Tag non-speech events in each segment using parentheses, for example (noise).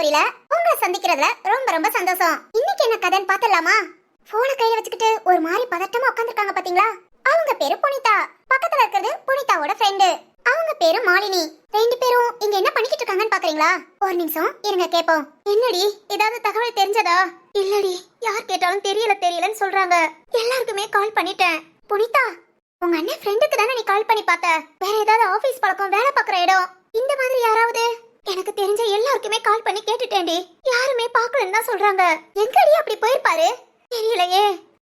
ஸ்டோரியில உங்களை சந்திக்கிறதுல ரொம்ப ரொம்ப சந்தோஷம். இன்னைக்கு என்ன கதைன்னு பாத்துடலாமா போனை கையில வச்சுக்கிட்டு ஒரு மாதிரி பதட்டமா உட்காந்துருக்காங்க பாத்தீங்களா? அவங்க பேரு புனிதா. பக்கத்துல இருக்கிறது புனிதாவோட ஃப்ரெண்டு அவங்க பேரு மாலினி. ரெண்டு பேரும் இங்க என்ன பண்ணிக்கிட்டு இருக்காங்கன்னு பாக்குறீங்களா? ஒரு நிமிஷம் இருங்க கேப்போம். என்னடி? ஏதாவது தகவல் தெரிஞ்சதா? இல்லடி. யார் கேட்டாலும் தெரியல தெரியலன்னு சொல்றாங்க. எல்லாருக்குமே கால் பண்ணிட்டேன். புனிதா உங்க அண்ணன் ஃப்ரெண்டுக்கு தானே நீ கால் பண்ணி பார்த்த? வேற ஏதாவது ஆபீஸ் பழக்கம் வேலை பார்க்குற இடம்? இந்த மாதிரி யாராவது? எனக்கு தெரிஞ்ச எல்லாருக்குமே கால் பண்ணி கேட்டுட்டேன்டி. யாருமே பாக்கலன்னு தான் சொல்றாங்க. எங்கடி அப்படி போயிருப்பாரு? தெரியலையே.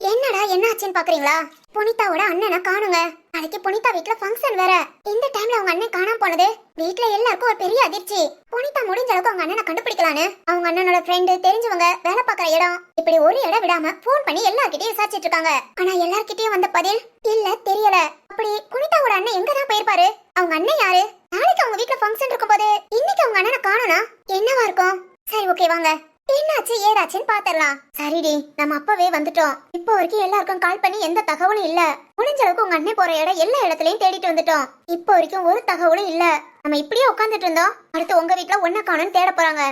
என்னடா என்னாச்சுன்னு பாக்குறீங்களா? புனிதாவோட அண்ணனை காணுங்க. நாளைக்கு புனிதா வீட்ல ஃபங்க்ஷன் வேற. இந்த டைம்ல அவங்க அண்ணன் காணாம போனது வீட்ல எல்லாருக்கும் ஒரு பெரிய அதிர்ச்சி. புனிதா முடிஞ்ச அளவுக்கு அவங்க அண்ணனை கண்டுபிடிக்கலான்னு. அவங்க அண்ணனோட ஃப்ரெண்டு தெரிஞ்சவங்க வேலை பார்க்குற இடம். இப்படி ஒரு இடம் விடாம ஃபோன் பண்ணி எல்லார்கிட்டயும் விசாரிச்சிட்டு இருக்காங்க. ஆனா எல்லார்கிட்டயும் வந்த பதில் இல்ல தெரியல. அப்படி புனிதாவோட அண்ணன் எங்க தான் போயிருப்பாரு? அவங்க அண்ணன் யாரு? நாளைக்கு அவங்க வீட்ல ஃபங்க்ஷன் இருக்கும்போது இன்னைக்கு அவங்க அண்ணனை காணோனா என்னவா இருக்கும்? சரி ஓகே வாங்க. என்னாச்சு ஏதாச்சுன்னு பாத்திரலாம். சரிடி நம்ம அப்பவே வந்துட்டோம். இப்போ வரைக்கும் எல்லாருக்கும் கால் பண்ணி எந்த தகவலும் இல்ல. முடிஞ்ச அளவுக்கு உங்க அண்ணன் போற இடம் எல்லா இடத்துலயும் தேடிட்டு வந்துட்டோம். இப்போ வரைக்கும் ஒரு தகவலும் இல்ல. நம்ம இப்படியே உட்காந்துட்டு இருந்தோம். அடுத்து உங்க வீட்ல ஒன்ன காணும்னு தேட போறாங்க.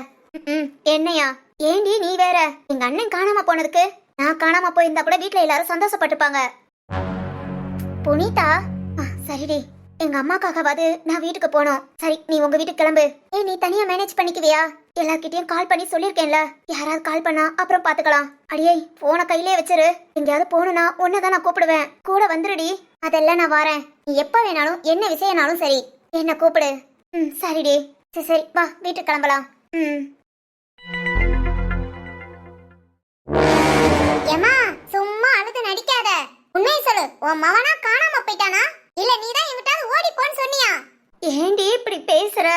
என்னையா? ஏண்டி நீ வேற? எங்க அண்ணன் காணாம போனதுக்கு நான் காணாம போயிருந்தா கூட வீட்ல எல்லாரும் சந்தோஷப்பட்டுப்பாங்க புனிதா? ஆ, சரிடி. எங்க அம்மாக்காகவாது நான் வீட்டுக்கு போனோம். சரி நீ உங்க வீட்டுக்கு கிளம்பு. ஏய் நீ தனியா மேனேஜ் பண்ணிக்குவியா? எல்லார்கிட்டயும் கால் பண்ணி சொல்லிருக்கேன்ல யாராவது கால் பண்ணா அப்புறம் பாத்துக்கலாம். அடியே போன கையிலே வச்சிரு. எங்கேயாவது போகணும்னா உன்னதான் நான் கூப்பிடுவேன். கூட வந்துருடி. அதெல்லாம் நான் வரேன். நீ எப்ப வேணாலும் என்ன விஷயம்னாலும் சரி என்ன கூப்பிடு. ம் சரிடி. சரி சரி வா வீட்டுக்கு கிளம்பலாம். ம். ஏமா சும்மா அழுது நடிக்காத. உண்மையை சொல்லு. உன் மவனா காணாம போயிட்டானா? இல்ல நீ தான் எங்கிட்டாவது ஓடி போன்னு சொன்னியா? ஏண்டி இப்படி பேசுற?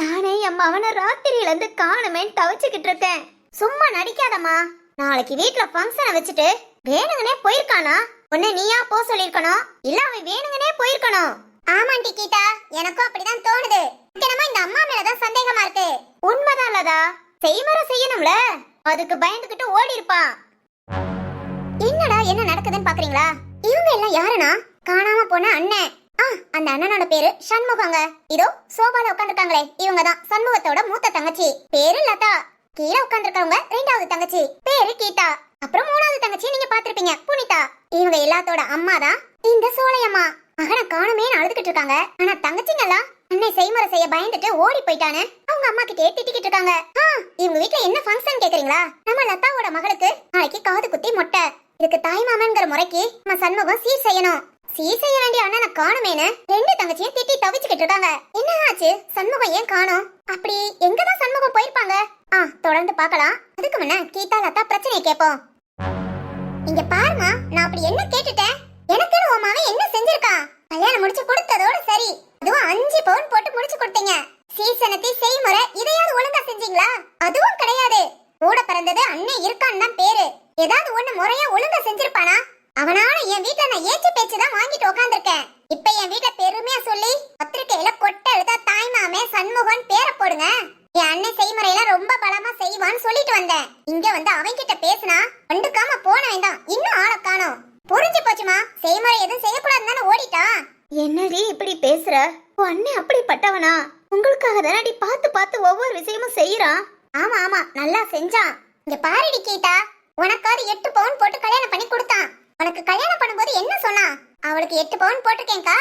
நானே என் மவனை ராத்திரியில இருந்து காணுமேன்னு தவிச்சுக்கிட்டு இருக்கேன். சும்மா நடிக்காதம்மா. நாளைக்கு வீட்ல ஃபங்க்ஷனை வச்சுட்டு வேணுங்கனே போயிருக்கானா? உன்னை நீயா போ சொல்லிருக்கணும் இல்ல அவன் வேணுங்கனே போயிருக்கணும். ஆமாண்டி கீதா எனக்கும் அப்படிதான் தோணுது. என்னமோ இந்த அம்மா மேலதான் சந்தேகமா இருக்கு. உண்மைதான் லதா. செய்முறை செய்யணும்ல. அதுக்கு பயந்துகிட்டு ஓடி இருப்பான் என்னடா என்ன நடக்குதுன்னு பாக்குறீங்களா? இவங்க எல்லாம் யாருனா காணாம போன அண்ணன் ஆ அந்த அண்ணனோட பேரு சண்முகங்க. இதோ சோபால உட்காந்துருக்காங்களே இவங்க தான் சண்முகத்தோட மூத்த தங்கச்சி. பேரு லதா. கீழே உட்காந்துருக்கவங்க ரெண்டாவது தங்கச்சி. பேரு கீதா. அப்புறம் மூணாவது தங்கச்சி நீங்க பாத்திருப்பீங்க புனிதா. இவங்க எல்லாத்தோட அம்மா தான் இந்த சோலையம்மா. மகனை காணுமே அழுதுகிட்டு இருக்காங்க. ஆனா தங்கச்சிங்கெல்லாம் அன்னை செய்முறை செய்ய பயந்துட்டு ஓடி போயிட்டானே. அவங்க அம்மா கிட்டே திட்டிக்கிட்டு இருக்காங்க. இவங்க வீட்ல என்ன ஃபங்க்ஷன் கேக்குறீங்களா? நம்ம லதாவோட மகளுக்கு நாளைக்கு காது குத்தி மொட்டை. இதுக்கு தாய்மாமன்ங்கிற முறைக்கு நம்ம சண்முகம் சீர் செய்யணும். சீசைய வேண்டிய அண்ணனை காணுமேனு ரெண்டு தங்கச்சியும் திட்டி தவிச்சுக்கிட்டு இருக்காங்க. என்ன ஆச்சு? சண்முகம் ஏன் காணோம்? அப்படி எங்கதான் சண்முகம் போயிருப்பாங்க? ஆ தொடர்ந்து பார்க்கலாம். அதுக்கு முன்ன கீதா லதா பிரச்சனையை கேட்போம். இங்க பாருமா நான் அப்படி என்ன கேட்டுட்டேன்? எனக்குன்னு உன் மகன் என்ன செஞ்சிருக்கான் கல்யாணம் முடிச்சு கொடுத்ததோட சரி. அதுவும் அஞ்சு பவுன் போட்டு முடிச்சு கொடுத்தீங்க. சீசனத்தை செய்முறை இதையாவது ஒழுங்கா செஞ்சீங்களா? அதுவும் கிடையாது. கூட பிறந்தது அண்ணன் இருக்கான்னு தான் பேரு. ஏதாவது ஒண்ணு முறையா ஒழுங்கா செஞ்சிருப்பானா? அவனால என் வீட்ல நான் ஏச்சு பேச்சு தான் வாங்கிட்டு உட்காந்துருக்கேன் இப்ப என் வீட்ல பெருமையா சொல்லி பத்திரிக்கையில கொட்டை எழுதா தாய்மாமே சண்முகன் பேரை போடுங்க. என் அண்ணன் செய்முறையில ரொம்ப பலமா செய்வான்னு சொல்லிட்டு வந்தேன். இங்க வந்து அவன்கிட்ட பேசினா கண்டுக்காம போன வேண்டாம். இன்னும் ஆளை காணோம். புரிஞ்சு போச்சுமா? செய்முறை எதுவும் செய்யக்கூடாதுன்னு தானே ஓடிட்டான் என்னடி இப்படி பேசுற? உன் அண்ணன் அப்படிப்பட்டவனா? உங்களுக்காக தானடி பார்த்து பார்த்து ஒவ்வொரு விஷயமும் செய்யறான் ஆமா ஆமா நல்லா செஞ்சான். இங்க பாருடி கீதா. உனக்காவது எட்டு பவுன் போட்டு கல்யாணம் பண்ணி கொடுத்தான். உனக்கு கல்யாணம் பண்ணும்போது என்ன சொன்னா? அவளுக்கு எட்டு பவுன் போட்டிருக்கேன்க்கா.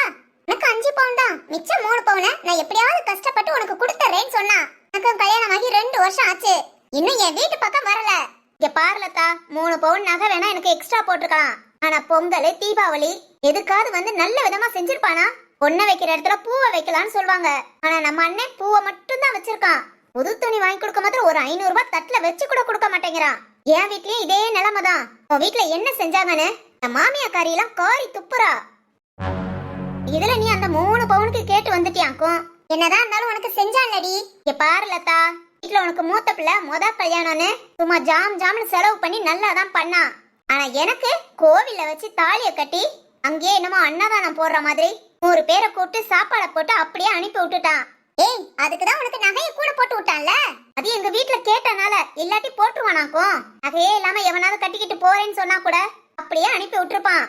எனக்கு அஞ்சு பவுன் தான். மிச்சம் மூணு பவுனை நான் எப்படியாவது கஷ்டப்பட்டு உனக்கு கொடுத்துறேன்னு சொன்னா. எனக்கு கல்யாணம் ஆகி ரெண்டு வருஷம் ஆச்சு. இன்னும் என் வீட்டு பக்கம் வரல. இங்க பாருலத்தா மூணு பவுன் நகை வேணா எனக்கு எக்ஸ்ட்ரா போட்டிருக்கலாம். ஆனா பொங்கல் தீபாவளி எதுக்காவது வந்து நல்ல விதமா செஞ்சிருப்பானா? பொண்ணை வைக்கிற இடத்துல பூவை வைக்கலாம்னு சொல்லுவாங்க ஆனா நம்ம அண்ணன் பூவை மட்டும் தான் வச்சிருக்கான். புது துணி வாங்கி கொடுக்க மாத்திரம் ஒரு ஐநூறு ரூபாய் தட்டுல வச்சு கூட கொடுக்க மாட்டேங்கிறான். என் வீட்லயும் இதே நிலைமை தான் உன் வீட்ல என்ன செஞ்சாங்கன்னு? என் மாமியாக்காரி எல்லாம் காரி துப்புறா. இதுல நீ அந்த மூணு பவுனுக்கு கேட்டு வந்துட்டியாக்கும் என்னதான் இருந்தாலும் உனக்கு செஞ்சான்லடி. இங்க பாரு லதா. வீட்ல உனக்கு மூத்த பிள்ளை மொத கல்யாணம்னு சும்மா ஜாம் ஜாம்னு செலவு பண்ணி நல்லா தான் பண்ணா. ஆனா எனக்கு கோவில்ல வச்சு தாலிய கட்டி அங்கேயே என்னமோ அன்னதானம் போடுற மாதிரி நூறு பேரை கூப்பிட்டு சாப்பாடை போட்டு அப்படியே அனுப்பி விட்டுட்டான். ஏய் அதுக்கு தான் உனக்கு நகையை கூட போட்டு விட்டான்ல? அது எங்க வீட்ல கேட்டனால இல்லாட்டி போட்டுருவானாக்கும் நகையே இல்லாம எவனாவது கட்டிக்கிட்டு போறேன்னு சொன்னா கூட அப்படியே அனுப்பி விட்டுருப்பான்.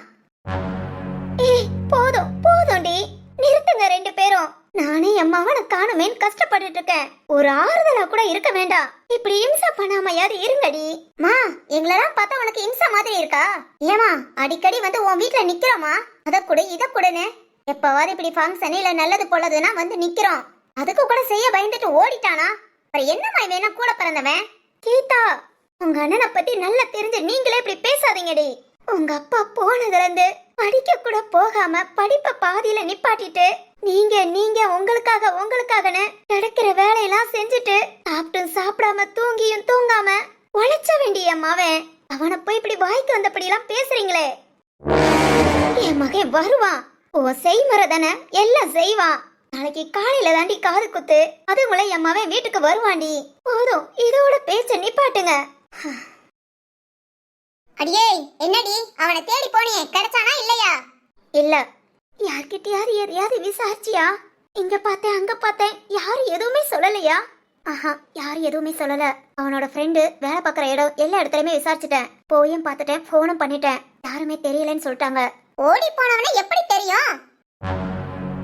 ஏய் போதும் போதும்டி. நிறுத்துங்க ரெண்டு பேரும். நானே என் நான் காணுமேன்னு கஷ்டப்பட்டுட்டு இருக்கேன். ஒரு ஆறுதலா கூட இருக்க வேண்டாம். இப்படி இம்சா பண்ணாமையாவது இருங்கடி. மா எங்களெல்லாம் பார்த்தா உனக்கு இம்சா மாதிரி இருக்கா? ஏமா அடிக்கடி வந்து உன் வீட்டுல நிக்கிறோமா அத கூட இத கூடன்னு. எப்பவாவது இப்படி ஃபங்க்ஷன் இல்ல நல்லது போலதுன்னா வந்து நிக்கிறோம். அதுக்கு கூட செய்ய பயந்துட்டு ஓடிட்டானா? அப்புறம் என்னம்மா வேணா கூட பிறந்தவன்? கீதா உங்க அண்ணனை பத்தி நல்லா தெரிஞ்சு நீங்களே இப்படி பேசாதீங்கடி. உங்க அப்பா போனதுல இருந்து படிக்க கூட போகாம படிப்ப பாதியில நிப்பாட்டிட்டு நீங்க நீங்க உங்களுக்காக உங்களுக்காகன்னு நடக்கிற வேலையெல்லாம் செஞ்சுட்டு சாப்பிட்டும் சாப்பிடாம தூங்கியும் தூங்காம உழைச்ச வேண்டிய மவன் அவனை போய் இப்படி வாய்க்கு வந்தபடி எல்லாம் பேசுறீங்களே. என் மகன் வருவான். ஓ செய்முறை தானே எல்லாம் செய்வான். நாளைக்கு காலையில தாண்டி காது குத்து அதுக்குள்ள என் மவன் வீட்டுக்கு வருவாண்டி போதும் இதோட பேச்ச நிப்பாட்டுங்க. அடியே என்னடி? அவனை தேடி போனியே கிடைச்சானா இல்லையா? இல்ல. யார்கிட்டயாவது எதையாவது விசாரிச்சியா? இங்க பார்த்தேன் அங்க பார்த்தேன். யாரும் எதுவுமே சொல்லலையா? ஆஹா யாரும் எதுவுமே சொல்லல. அவனோட ஃப்ரெண்டு வேலை பார்க்குற இடம் எல்லா இடத்துலயுமே விசாரிச்சுட்டேன். போயும் பார்த்துட்டேன் ஃபோனும் பண்ணிட்டேன். யாருமே தெரியலன்னு சொல்லிட்டாங்க. ஓடி போனவன எப்படி தெரியும்?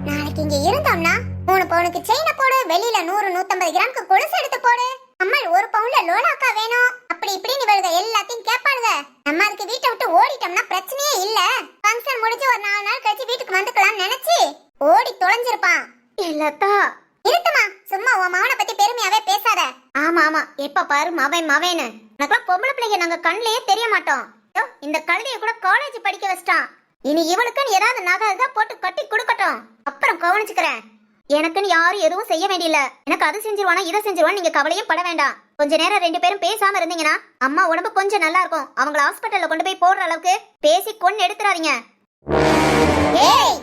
நாளைக்கு இங்க இருந்தோம்னா மூணு பவுனுக்கு செயினை போடு வெளியில நூறு நூத்தம்பது கிராமுக்கு கொலுசு எடுத்து போடு. அம்மல் ஒரு பவுன்ல லோலாக்கா வேணும். அப்படி இப்படின்னு இவளுக எல்லாத்தையும் கேட்பாளுங்க நம்ம அதுக்கு வீட்டை விட்டு ஓடிட்டோம்னா பிரச்சனையே இல்ல. ஃபங்க்ஷன் முடிஞ்சு ஒரு நாலு நாள் கழிச்சு வீட்டுக்கு வந்துக்கலாம்னு நினைச்சு ஓடி தொலைஞ்சிருப்பான். இல்லத்தா இருத்துமா சும்மா உன் மவனை பத்தி பெருமையாவே பேசாத. ஆமா ஆமா. எப்ப பாரு மவன் மவன்னு உனக்கெல்லாம் பொம்பளை பிள்ளைங்க நாங்க கண்ணிலேயே தெரிய மாட்டோம். இந்த கழுதைய கூட காலேஜ் படிக்க வச்சிட்டான். இனி இவளுக்குன்னு ஏதாவது நகை இதா போட்டு கட்டி கொடுக்கட்டும். அப்புறம் கவனிச்சுக்கிறேன். எனக்குன்னு யாரும் எதுவும் செய்ய வேண்டியில்ல. எனக்கு அது செஞ்சிருவானா இதை செஞ்சிருவான்னு நீங்க கவலையும் பட வேண்டாம். கொஞ்ச நேரம் ரெண்டு பேரும் பேசாம இருந்தீங்கன்னா அம்மா உடம்பு கொஞ்சம் நல்லா இருக்கும். அவங்கள ஹாஸ்பிட்டல்ல கொண்டு போய் போடுற அளவுக்கு பேசி கொண்டு எடுத்துறாதீங்க. ஏய்!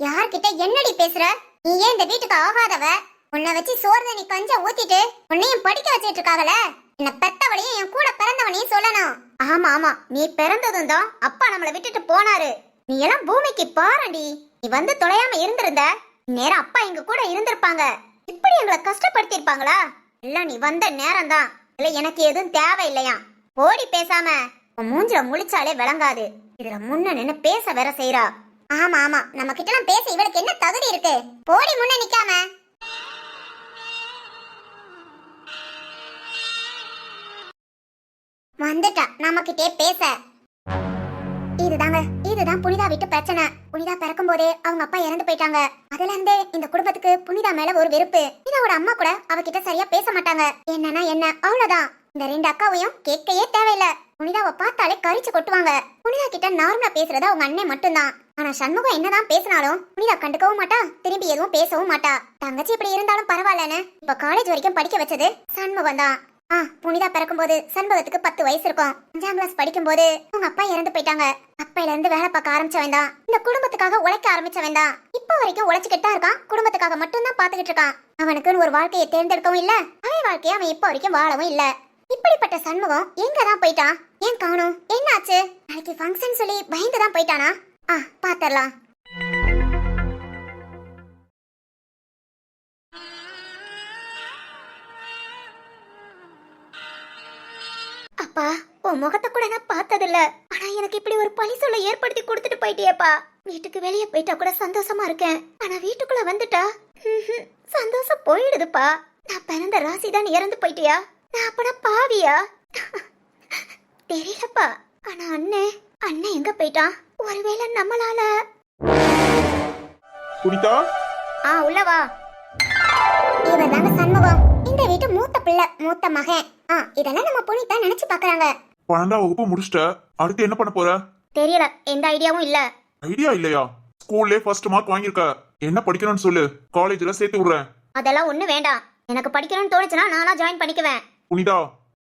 யார்கிட்ட என்னடி பேசுற? நீ ஏன் இந்த வீட்டுக்கு ஆகாதவ? உன்னை வச்சு சோறு தண்ணி கஞ்சம் ஊத்திட்டு உன்னையும் படிக்க வச்சிட்டு இருக்காங்கல என்ன பெத்தவளையும் என் கூட பிறந்தவனையும் சொல்லணும். ஆமா ஆமா. நீ பிறந்ததும் தான் அப்பா நம்மளை விட்டுட்டு போனாரு. நீ எல்லாம் பூமிக்கு பாரண்டி. நீ வந்து தொலையாம இருந்திருந்த. நேரம் அப்பா எங்க கூட இருந்திருப்பாங்க. இப்படி எங்களை கஷ்டப்படுத்திருப்பாங்களா இல்லை நீ வந்த நேரம் தான் இல்ல எனக்கு எதுவும் தேவையில்லையா? ஓடி பேசாம. உன் மூஞ்சில முழிச்சாலே விளங்காது. இதுல முன்ன நின்னு பேச வேற செய்யறா ஆமா ஆமா. நம்ம கிட்ட எல்லாம் பேச இவளுக்கு என்ன தகுதி இருக்கு? போடி முன்ன நிக்காம. வந்துட்டா. நம்மகிட்டே பேச. இருந்துதான் புனிதா வீட்டு பிரச்சனை. புனிதா பிறக்கும் போதே அவங்க அப்பா இறந்து போயிட்டாங்க. அதுல இருந்தே இந்த குடும்பத்துக்கு புனிதா மேல ஒரு வெறுப்பு. புனிதாவோட அம்மா கூட அவகிட்ட சரியா பேச மாட்டாங்க. என்னன்னா என்ன? அவ்வளவுதான். இந்த ரெண்டு அக்காவையும் கேட்கையே தேவையில்ல. புனிதாவை பார்த்தாலே கரிச்சு கொட்டுவாங்க. புனிதா கிட்ட நார்மலா பேசுறது அவங்க அண்ணன் மட்டும்தான். ஆனா சண்முகம் என்னதான் பேசினாலும் புனிதா கண்டுக்கவும் மாட்டா. திரும்பி எதுவும் பேசவும் மாட்டா. தங்கச்சி இப்படி இருந்தாலும் பரவாயில்லன்னு இப்ப காலேஜ் வரைக்கும் படிக்க வச்சது சண்முகம் தான் ஆ புனிதா பிறக்கும்போது சண்பகத்துக்கு பத்து வயசு இருக்கும். அஞ்சாம் கிளாஸ் படிக்கும்போது அவங்க அப்பா இறந்து போயிட்டாங்க. அப்பையில இருந்து வேலை பார்க்க ஆரம்பிச்சவன் தான் இந்த குடும்பத்துக்காக உழைக்க ஆரம்பிச்சவன் தான் இப்போ வரைக்கும் உழைச்சுக்கிட்டு தான் இருக்கான். குடும்பத்துக்காக மட்டும்தான் பாத்துக்கிட்டு இருக்கான். அவனுக்குன்னு ஒரு வாழ்க்கையை தேர்ந்தெடுக்கவும் இல்ல. அவன் வாழ்க்கையை அவன் இப்போ வரைக்கும் வாழவும் இல்ல. இப்படிப்பட்ட சண்முகம் எங்க தான் போயிட்டான்? ஏன் காணும்? என்னாச்சு? நாளைக்கு ஃபங்க்ஷன் சொல்லி பயந்து தான் போயிட்டானா? ஆ பாத்திரலாம். உன் முகத்தை கூட நான் பார்த்ததில்ல. ஆனா எனக்கு இப்படி ஒரு பழி சொல்ல ஏற்படுத்தி கொடுத்துட்டு போயிட்டியேப்பா. வீட்டுக்கு வெளியே போயிட்டா கூட சந்தோஷமா இருக்கேன். ஆனா வீட்டுக்குள்ள வந்துட்டா? சந்தோஷம் போயிடுதுப்பா. நான் பிறந்த ராசி தான் இறந்து போயிட்டியா? நான் அப்பனா பாவியா? (laughs) தெரியலப்பா. ஆனா அண்ணே அண்ணன் எங்க போயிட்டான் ஒருவேளை நம்மளால புனிதா? ஆ உள்ளவா இவன் தாங்க சண்முகம். இந்த வீட்டு மூத்த பிள்ளை மூத்த மகன். ஆ இதெல்லாம் நம்ம புனிதா நினைச்சு பாக்குறாங்க. பன்னெண்டாம் வகுப்பு முடிச்சிட்ட. அடுத்து என்ன பண்ண போற? தெரியல. எந்த ஐடியாவும் இல்ல. ஐடியா இல்லையா? ஸ்கூல்லே ஃபர்ஸ்ட் மார்க் வாங்கியிருக்க. என்ன படிக்கணும்னு சொல்லு. காலேஜ்ல சேர்த்து விடுறேன். அதெல்லாம் ஒண்ணு வேண்டாம். எனக்கு படிக்கணும்னு தோணுச்சுன்னா நானா ஜாயின் பண்ணிக்குவேன். புனிதா.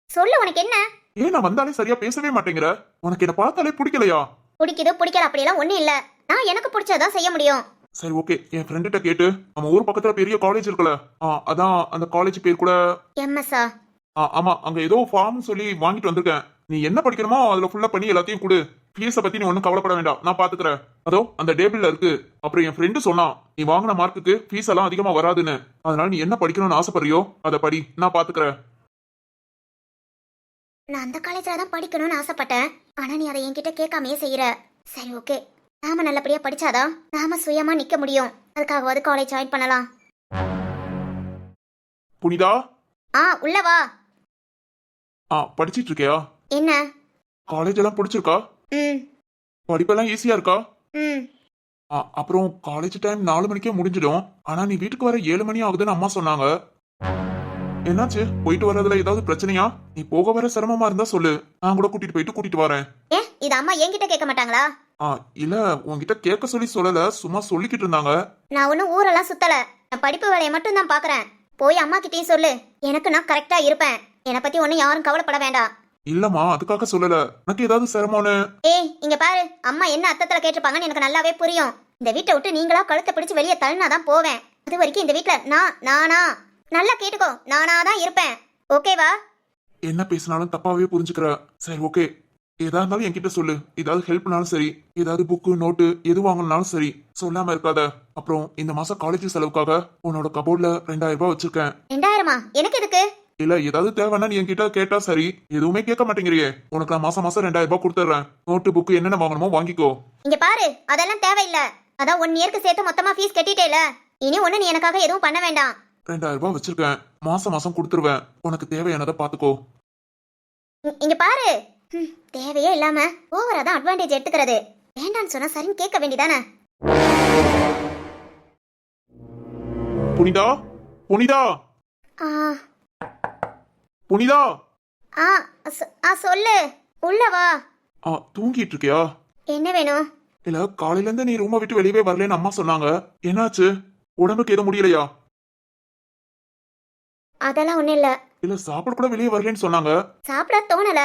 சொல்லு உனக்கு என்ன? ஏன் நான் வந்தாலே சரியா பேசவே மாட்டேங்கிற? உனக்கு என்ன பார்த்தாலே பிடிக்கலையா? பிடிக்குது பிடிக்கல அப்படியெல்லாம் ஒண்ணும் இல்ல. நான் எனக்கு பிடிச்சதான் செய்ய முடியும். சரி ஓகே என் ஃப்ரெண்ட்ட கேட்டு நம்ம ஊர் பக்கத்துல பெரிய காலேஜ் இருக்குல்ல. ஆ, அதான் அந்த காலேஜ் பேர் கூட எம்எஸ்ஆ ஆமா. அங்க ஏதோ ஃபார்ம் சொல்லி வாங்கிட்டு வந்திருக்கேன். நீ என்ன படிக்கணுமோ அதுல ஃபுல்லா பண்ணி எல்லாத்தையும் கொடு. ஃபீஸ பத்தி நீ ஒன்றும் கவலைப்பட வேண்டாம். நான் பாத்துக்கிறேன். அதோ அந்த டேபிள்ல இருக்கு. அப்புறம் என் ஃப்ரெண்டு சொன்னான் நீ வாங்கின மார்க்குக்கு ஃபீஸ் எல்லாம் அதிகமா வராதுன்னு. அதனால நீ என்ன படிக்கணும்னு ஆசைப்படுறியோ அதை படி. நான் பாத்துக்கிறேன். நான் அந்த காலேஜ்ல தான் படிக்கணும்னு ஆசைப்பட்டேன். ஆனா நீ அதை என்கிட்ட கேட்காமயே செய்யற. சரி ஓகே நாம நல்லபடியா படிச்சாதான் நாம சுயமா நிக்க முடியும். அதுக்காகவாது காலேஜ் ஜாயின் பண்ணலாம். புனிதா? ஆ உள்ள வா. ஆ படிச்சிட்டு இருக்கியா? என்ன? காலேஜ் எல்லாம் பிடிச்சிருக்கா? ம். படிப்பெல்லாம் ஈஸியா இருக்கா? ம். அப்புறம் காலேஜ் டைம் நாலு மணிக்கே முடிஞ்சிடும். ஆனா நீ வீட்டுக்கு வர ஏழு மணி ஆகுதுன்னு அம்மா சொன்னாங்க. என்னாச்சு? போயிட்டு வர்றதுல ஏதாவது பிரச்சனையா? நீ போக வர சிரமமா இருந்தா சொல்லு. நான் கூட கூட்டிட்டு போயிட்டு கூட்டிட்டு வரேன். ஏன் இது அம்மா என்கிட்ட கேட்க மாட்டாங்களா? ஆ இல்ல உன்கிட்ட கேட்க சொல்லி சொல்லல. சும்மா சொல்லிக்கிட்டு இருந்தாங்க. நான் ஒன்றும் ஊரெல்லாம் சுத்தல. நான் படிப்பு வேலையை மட்டும் தான் பாக்குறேன். போய் அம்மா கிட்டயும் சொல்லு. எனக்கு நான் கரெக்டா இருப்பேன். என்னை பத்தி ஒன்றும் யாரும் கவலைப்பட வேண்டாம். இல்லம்மா அதுக்காக சொல்லல. எனக்கு ஏதாவது சிரமம்னு? ஏய் இங்க பாரு. அம்மா என்ன அர்த்தத்துல கேட்டிருப்பாங்கன்னு எனக்கு நல்லாவே புரியும். இந்த வீட்டை விட்டு நீங்களா கழுத்தை பிடிச்சு வெளியே தள்ளினாதான் போவேன். அது வரைக்கும் இந்த வீட்ல நான் நானா? நல்லா கேட்டுக்கோ. நானா தான் இருப்பேன். ஓகேவா? என்ன பேசினாலும் தப்பாவே புரிஞ்சுக்கிற. சரி ஓகே. ஏதா இருந்தாலும் என்கிட்ட சொல்லு. ஏதாவது ஹெல்ப்னாலும் சரி. ஏதாவது புக்கு நோட்டு எது வாங்கணும்னாலும் சரி. சொல்லாம இருக்காத. அப்புறம் இந்த மாசம் காலேஜ் செலவுக்காக உன்னோட கபோர்ட்ல ரெண்டாயிரம் ரூபாய் வச்சிருக்கேன். ரெண்டாயிரமா? எனக்கு எதுக்கு? இல்ல ஏதாவது தேவைன்னா நீ என்கிட்ட கேட்டா சரி. எதுவுமே கேட்க மாட்டேங்கிறியே. உனக்கு நான் மாசம் மாசம் ரெண்டாயிரம் ரூபாய் கொடுத்துட்றேன் நோட்டு புக்கு என்னென்ன வாங்கணுமோ வாங்கிக்கோ. இங்க பாரு அதெல்லாம் தேவையில்ல. அதான் ஒன் இயர்க்கு சேர்த்து மொத்தமா ஃபீஸ் கட்டிட்டேல. இனி ஒண்ணு நீ எனக்காக எதுவும் பண்ண வேண்டாம். ரெண்டாயிரம் ரூபாய் வச்சிருக்கேன். மாசம் மாசம் கொடுத்துருவேன். உனக்கு தேவையானதை பாத்துக்கோ. இங்க பாரு. தேவையே இல்லாம ஓவரா தான் அட்வான்டேஜ் எடுத்துக்கிறது. வேண்டான்னு சொன்னா சரின்னு கேட்க வேண்டியதானே? புனிதா? புனிதா? ஆ. புனிதா! ஆ சொ- ஆ சொல்லு. உள்ள வா. ஆ தூங்கிட்டு இருக்கியா என்ன வேணும்? இல்ல காலையில இருந்து நீ ரூமை விட்டு வெளியவே வரலன்னு அம்மா சொன்னாங்க. என்னாச்சு? உடம்புக்கு எதுவும் முடியலையா? அதெல்லாம் ஒண்ணும் இல்ல. இல்ல சாப்பிட கூட வெளியே வரலன்னு சொன்னாங்க. சாப்பிட தோணல.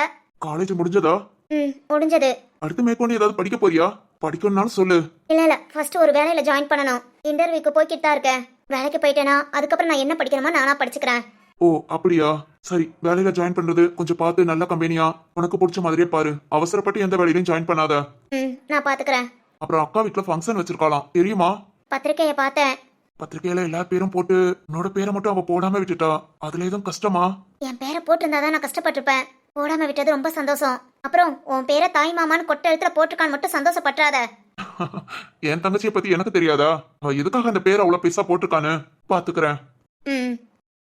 காலேஜ் முடிஞ்சதா? ம் முடிஞ்சது. அடுத்து மேற்கொண்டு ஏதாவது படிக்க போறியா? படிக்கணும்னாலும் சொல்லு. இல்ல இல்ல ஃபர்ஸ்ட் ஒரு வேலையில ஜாயின் பண்ணணும். இன்டர்வியூக்கு போய்கிட்டு தான் இருக்கேன். வேலைக்கு போயிட்டேனா அதுக்கப்புறம் நான் என்ன படிக்கணுமோ நானா படிச்சுக்கிறேன். ஓ அப்படியா? சரி வேலையில ஜாயின் பண்றது கொஞ்சம் பார்த்து நல்ல கம்பெனியா உனக்கு பிடிச்ச மாதிரியே பாரு. அவசரப்பட்டு எந்த வேலையிலையும் ஜாயின் பண்ணாத. நான் பாத்துக்கிறேன் அப்புறம் அக்கா வீட்ல ஃபங்க்ஷன் வச்சிருக்காளாம். தெரியுமா? பத்திரிக்கைய பார்த்தேன். பத்திரிக்கையில எல்லா பேரும் போட்டு உன்னோட பேரை மட்டும் அவ போடாம விட்டுட்டா? அதுல எதுவும் கஷ்டமா? என் பேரை போட்டிருந்தா தான் நான் கஷ்டப்பட்டிருப்பேன். போடாம விட்டது ரொம்ப சந்தோஷம். அப்புறம் உன் பேரை தாய் மாமான்னு கொட்டை எழுத்துல போட்டிருக்கான்னு மட்டும் சந்தோஷப்பட்டுறாத. என் தங்கச்சியை பத்தி எனக்கு தெரியாதா? எதுக்காக அந்த பேரை அவ்வளவு பெருசா போட்டிருக்கான்னு? பாத்துக்கிறேன் ம்.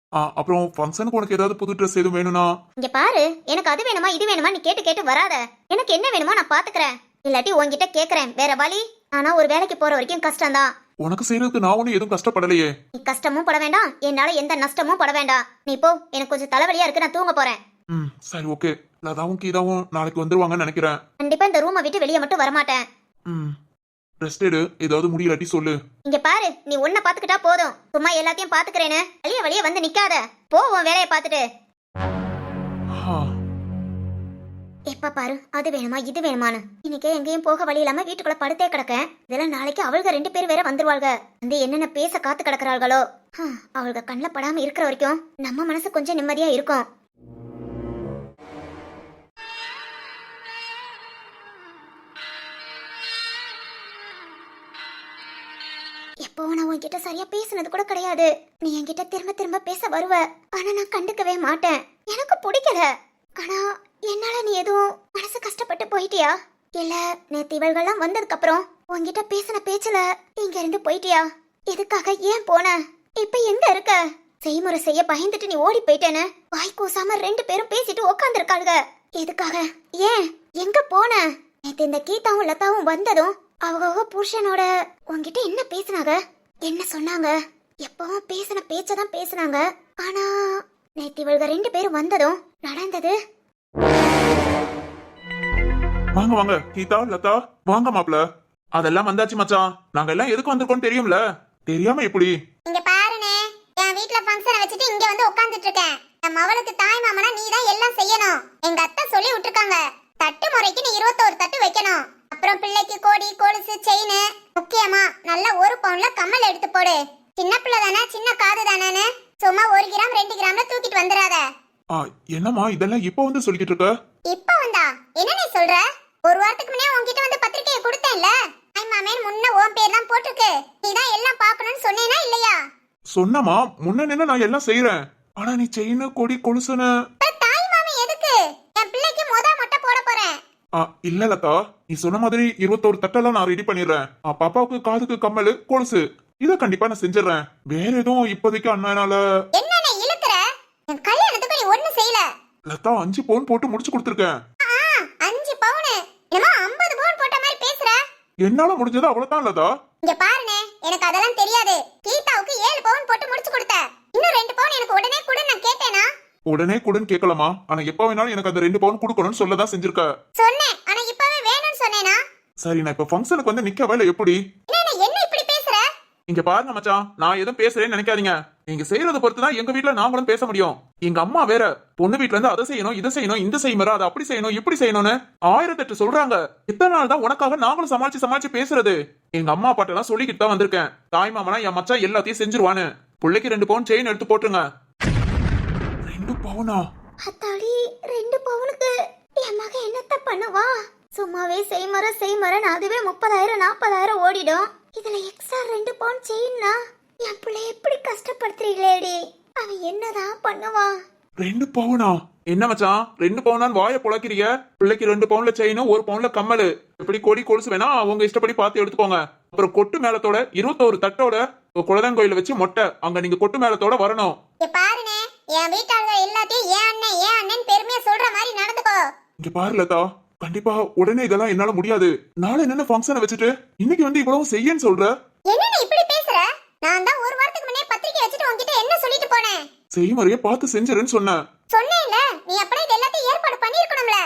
அப்புறம் ஃபங்க்ஷனுக்கு உனக்கு ஏதாவது புது ட்ரெஸ் எதுவும் வேணும்னா? இங்க பாரு எனக்கு அது வேணுமா இது வேணுமா நீ கேட்டு கேட்டு வராத. எனக்கு என்ன வேணுமோ நான் பாத்துக்கிறேன். இல்லாட்டி உன்கிட்ட கேக்குறேன். வேற வழி? ஆனா ஒரு வேலைக்கு போற வரைக்கும் கஷ்டம்தான். உனக்கு செய்யறதுக்கு நான் ஒன்னும் எதுவும் கஷ்டப்படலையே. நீ கஷ்டமும் பட வேண்டாம். என்னால எந்த நஷ்டமும் பட வேண்டாம். நீ போ எனக்கு கொஞ்சம் தலைவலியா இருக்கு நான் தூங்க போறேன். ம் சரி ஓகே லதாவும் கீதாவும் நாளைக்கு வந்துருவாங்கன்னு நினைக்கிறேன். கண்டிப்பா இந்த ரூமை விட்டு வெளியே மட்டும் வரமாட்டேன். ம். ரெஸ்ட் எடு. ஏதாவது முடியலாட்டி சொல்லு. இங்க பாரு நீ உன்னை பாத்துக்கிட்டா போதும். சும்மா எல்லாத்தையும் பாத்துக்கிறேன்னு வெளியே வெளியே வந்து நிக்காத. போ உன் வேலையை பார்த்துட்டு. ஆ, எப்ப பாரு அது வேணுமா இது வேணுமான்னு. இன்னைக்கு எங்கேயும் போக வழி இல்லாம வீட்டுக்குள்ள படுத்தே கிடக்கேன் இதெல்லாம் நாளைக்கு அவள்க ரெண்டு பேர் வேற வந்துருவாள்க. வந்து என்னென்ன பேச காத்து கிடக்குறாள்களோ. ஹம், அவள்க கண்ணில் படாம இருக்கிற வரைக்கும் நம்ம மனசு கொஞ்சம் நிம்மதியா இருக்கும். எப்போ நான் உன்கிட்ட சரியா பேசுனது கூட கிடையாது. நீ என்கிட்ட திரும்ப திரும்ப பேச வருவ. ஆனா நான் கண்டுக்கவே மாட்டேன். எனக்கு பிடிக்கல. ஆனா என்னால நீ எதுவும் மனசு கஷ்டப்பட்டு போயிட்டியா? இல்ல நேத்து இவள்கள்லாம் வந்ததுக்கு அப்புறம் உன்கிட்ட பேசின பேச்சுல இங்க இருந்து போயிட்டியா? எதுக்காக ஏன் போன? இப்ப எங்க இருக்க? செய்முறை செய்ய பயந்துட்டு நீ ஓடி போயிட்டேன்னு வாய் கூசாம ரெண்டு பேரும் பேசிட்டு உக்காந்துருக்காளுக. எதுக்காக? ஏன்? எங்க போன? நேத்து இந்த கீதாவும் லதாவும் வந்ததும் அவங்க புருஷனோட உன்கிட்ட என்ன பேசினாங்க என்ன சொன்னாங்க? எப்பவும் பேசின பேச்சதான் பேசுனாங்க. ஆனா நேத்து இவள்க ரெண்டு பேரும் வந்ததும் நடந்தது. வாங்க வாங்க. கீதா லதா வாங்க மாப்ள அதெல்லாம் வந்தாச்சு மச்சான். நாங்க எல்லாம் எதுக்கு வந்திருக்கோம் தெரியும்ல? தெரியாம எப்படி? இங்க பாருனே என் வீட்ல ஃபங்க்ஷனை வச்சுட்டு இங்க வந்து உட்கார்ந்துட்டு இருக்கேன். என் மவளுக்கு தாய் மாமனா நீ தான் எல்லாம் செய்யணும். எங்க அத்தை சொல்லி விட்டுருக்காங்க. தட்டு முறைக்கு நீ இருபத்தோரு தட்டு வைக்கணும். அப்புறம் பிள்ளைக்கு கோடி கொலுசு செயின் முக்கியமா நல்ல ஒரு பவுன்ல கம்மல் எடுத்து போடு. சின்ன பிள்ளை தானே சின்ன காது தானேன்னு. சும்மா ஒரு கிராம் ரெண்டு கிராம்ல தூக்கிட்டு வந்துடாத. என்னம்மா இதெல்லாம் இப்போ வந்து சொல்லிக்கிட்டு இருக்க? இப்ப வந்தா? என்ன நீ சொல்ற? ஒரு வாரத்துக்கு முன்னே உன்கிட்ட வந்து பத்திரிக்கையை கொடுத்தேன்ல? தாய் மாமன் முன்ன உன் பேர் தான் போட்டிருக்கு. நீ தான் எல்லாம் பார்க்கணும்னு சொன்னேனா இல்லையா? சொன்னமா முன்ன நின்னு நான் எல்லாம் செய்யறேன் ஆனா நீ செயின் கொடி அப்புறம் தாய் மாமன் எதுக்கு? என் பிள்ளைக்கு மொத மொட்டை போட போறேன். இல்ல லதா நீ சொன்ன மாதிரி இருபத்தோரு தட்டெல்லாம் நான் ரெடி பண்ணிடுறேன். பாப்பாவுக்கு காதுக்கு கம்மல் கொலுசு. இத கண்டிப்பா நான் செஞ்சிடறேன். வேற எதுவும் இப்போதைக்கு அண்ணனால என்னென்ன இழுக்கிற? கல்யாணத்துக்கு நீ ஒண்ணு செய்யல. லதா அஞ்சு பவுன் போட்டு முடிச்சு கொடுத்துருக்கேன். அஞ்சு பவுனு. என்னமோ ஐம்பது பவுன் போட்ட மாதிரி பேசுற. என்னால முடிஞ்சது அவ்வளவுதான் லதா. இங்க பாருனே எனக்கு அதெல்லாம் தெரியாது. கீதாவுக்கு ஏழு பவுன் போட்டு முடிச்சு கொடுத்த. இன்னும் ரெண்டு பவுன் எனக்கு உடனே கூட நான் கேட்டேனா? உடனே கூடன்னு கேட்கலாமா? ஆனா எப்ப வேணாலும் எனக்கு அந்த ரெண்டு பவுன் கொடுக்கணும்னு சொல்லதான் செஞ்சிருக்க. சொன்னேன். ஆனா இப்பவே வேணும்னு சொன்னேனா? சரி நான் இப்ப ஃபங்க்ஷனுக்கு வந்து நிக்க வேலை எப்படி? என்ன இப்படி பேசுற? இங்க பாருங்க மச்சான். நான் எதுவும் பேசுறேன்னு நினைக்காதீங்க. நீங்க செய்யறத பொறுத்து தான் எங்க வீட்ல நாங்களும் பேச முடியும். எங்க அம்மா வேற பொண்ணு வீட்ல இருந்து அதை செய்யணும் இதை செய்யணும் இந்த செய்யுமாறு அதை அப்படி செய்யணும் இப்படி செய்யணும்னு ஆயிரத்தெட்டு சொல்றாங்க. இத்தனை நாள் தான் உனக்காக நாங்களும் சமாளிச்சு சமாளிச்சு பேசுறது. எங்க அம்மா அப்பாட்ட எல்லாம் சொல்லிக்கிட்டு தான் வந்திருக்கேன். தாய் மாமனா என் மச்சான் எல்லாத்தையும் செஞ்சிருவான்னு. பிள்ளைக்கு ரெண்டு பவுன் செயின் எடுத்து போட்டுருங்க. பவுனா? அத்தாடி ரெண்டு பவுனுக்கு. என் மகன் என்னத்த பண்ணுவா? சும்மாவே செய்முறை செய்முறைன்னு அதுவே முப்பதாயிரம் நாற்பதாயிரம் ஓடிடும். இதுல எக்ஸ்ட்ரா ரெண்டு பவுன் செயின்னா என் பிள்ளை எப்படி கஷ்டப்படுத்துறீங்களேடி? அவன் என்னதான் பண்ணுவான் ரெண்டு பவுனா? என்ன மச்சான்? ரெண்டு பவுனான்னு வாயை புழக்கிறீங்க பிள்ளைக்கு ரெண்டு பவுன்ல செயினும் ஒரு பவுன்ல கம்மலு. எப்படி கொடி கொலுசு வேணா அவங்க இஷ்டப்படி பார்த்து எடுத்துக்கோங்க. அப்புறம் கொட்டு மேளத்தோட இருபத்தோரு தட்டோட குலதங்கோயில வச்சு மொட்டை. அங்க நீங்க கொட்டு மேளத்தோட வரணும். பாருனே என் வீட்டாளர்கள் எல்லாத்தையும் ஏன் அண்ணன் ஏன் அண்ணன் பெருமையா சொல்ற மாதிரி நடந்துக்கோ. இங்க பாரு லதா. கண்டிப்பா உடனே இதெல்லாம் என்னால முடியாது. நாளை என்னென்ன ஃபங்க்ஷனை வச்சுட்டு இன்னைக்கு வந்து இவ்வளவு செய்யன்னு சொல்ற? என்னன்னு இப்படி பேசுற? நான் தான் ஒரு வாரத்துக்கு முன்னே பத்திரிக்கை வச்சுட்டு உன்கிட்ட என்ன சொல்லிட்டு போனேன்? செய்முறைய பார்த்து செஞ்சிருன்னு சொன்னேன். சொன்னேன்ல. நீ அப்படியே எல்லாத்தையும் ஏற்பாடு பண்ணிருக்கணும்ல